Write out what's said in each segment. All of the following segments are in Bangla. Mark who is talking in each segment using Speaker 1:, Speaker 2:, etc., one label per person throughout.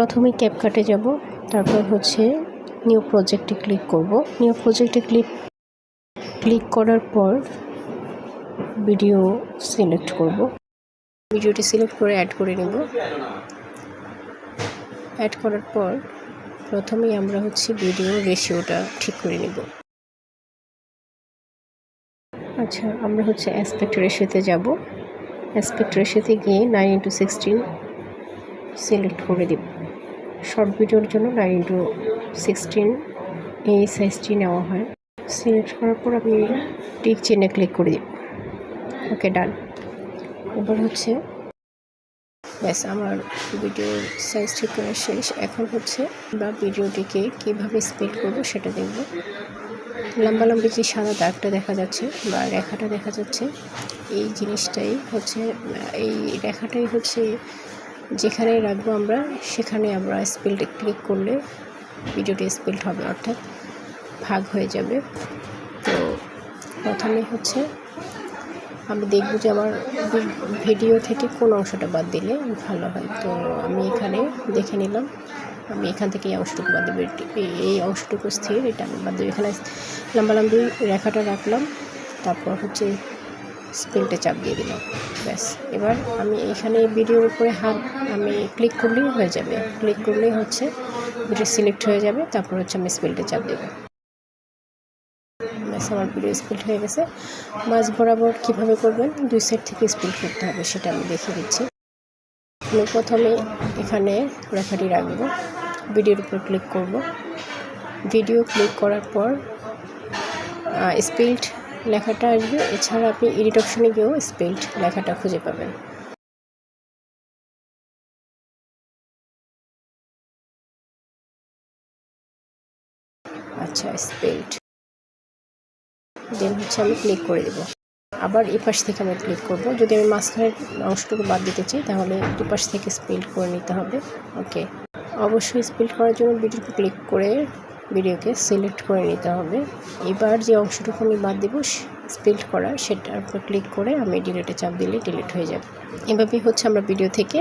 Speaker 1: প্রথমে ক্যাপকাটে যাব, তারপর হচ্ছে নিউ প্রজেক্টে ক্লিক করব। নিউ প্রজেক্টে ক্লিক ক্লিক করার পর ভিডিও সিলেক্ট করব। ভিডিওটি সিলেক্ট করে অ্যাড করে নেব। অ্যাড করার পর প্রথমেই আমরা হচ্ছে ভিডিও রেশিওটা ঠিক করে নেব। আচ্ছা আমরা হচ্ছে অ্যাসপেক্ট রেশিওতে যাব। অ্যাসপেক্ট রেশিওতে গিয়ে নাইন ইন্টু সিক্সটিন সিলেক্ট করে দেব। শর্ট ভিডিওর জন্য নাইন ইন্টু সিক্সটিন এই সাইজটি নেওয়া হয়। সিলেক্ট করার পর আমি টিক চেনে ক্লিক করে দিব ওকে, ডান। এবার হচ্ছে, ব্যাস, আমার ভিডিওর সাইজ ঠিক করা শেষ। এখন হচ্ছে আমরা ভিডিওটিকে কীভাবে স্পিড করব সেটা দেখব। লম্বা লম্বি যে সাদা দাগটা দেখা যাচ্ছে বা রেখাটা দেখা যাচ্ছে? এই জিনিসটাই হচ্ছে, এই রেখাটাই হচ্ছে যেখানে রাখব আমরা, সেখানে আমরা স্পিলটা ক্লিক করলে ভিডিওটি স্পিল্ড হবে, অর্থাৎ ভাগ হয়ে যাবে। তো প্রথমে হচ্ছে আমি দেখব যে আমার ভিডিও থেকে কোন অংশটা বাদ দিলে ভালো হয়। তো আমি এখানে দেখে নিলাম, আমি এখান থেকে এই অংশটুকু বাদ দেবো এই অংশটুকু স্থির, এটা আমি বাদ দেবো। এখানে লম্বা লম্বি রেখাটা রাখলাম, তারপর হচ্ছে স্পিলটা চাপ দিয়ে দিলাম ব্যাস, এবার আমি এখানে ভিডিওর উপরে হাত আমি ক্লিক করলেই হয়ে যাবে। ক্লিক করলেই হচ্ছে ভিডিও সিলেক্ট হয়ে যাবে, তারপর হচ্ছে আমি স্পিলটা চাপ দেবো। ব্যাস, আমার ভিডিও স্পিল্ড হয়ে গেছে। মাছ বরাবর কীভাবে করবেন, দুই সাইড থেকে স্পিল্ড করতে হবে সেটা আমি দেখিয়ে দিচ্ছি। আমি প্রথমে এখানে রেখাটি রাখব ভিডিওর উপর ক্লিক করব। ভিডিও ক্লিক করার পর স্পিল্ড লেখাটা আসবে। এছাড়া আপনি এডিট অপশনে গিয়েও স্পেল্ড লেখাটা খুঁজে পাবেন। আচ্ছা স্পেল্ড দেন হচ্ছে আমি ক্লিক করে দেব। আবার এ পাশ থেকে আমি ক্লিক করব। যদি আমি মাঝখানের অংশটুকু বাদ দিতে চাই, তাহলে দুপাশ থেকে স্পেল্ড করে নিতে হবে। ওকে অবশ্যই স্পেল্ড করার জন্য ভিডিওতে ক্লিক করে ভিডিওকে সিলেক্ট করে নিতে হবে। এবার যে অংশটুকু আমি বাদ দেবো স্পেল্ড করা, সেটার উপর ক্লিক করে আমি ডিলেটে চাপ দিলে ডিলিট হয়ে যাবে। এভাবেই হচ্ছে আমরা ভিডিও থেকে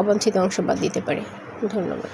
Speaker 1: অবাঞ্ছিত অংশ বাদ দিতে পারি। ধন্যবাদ।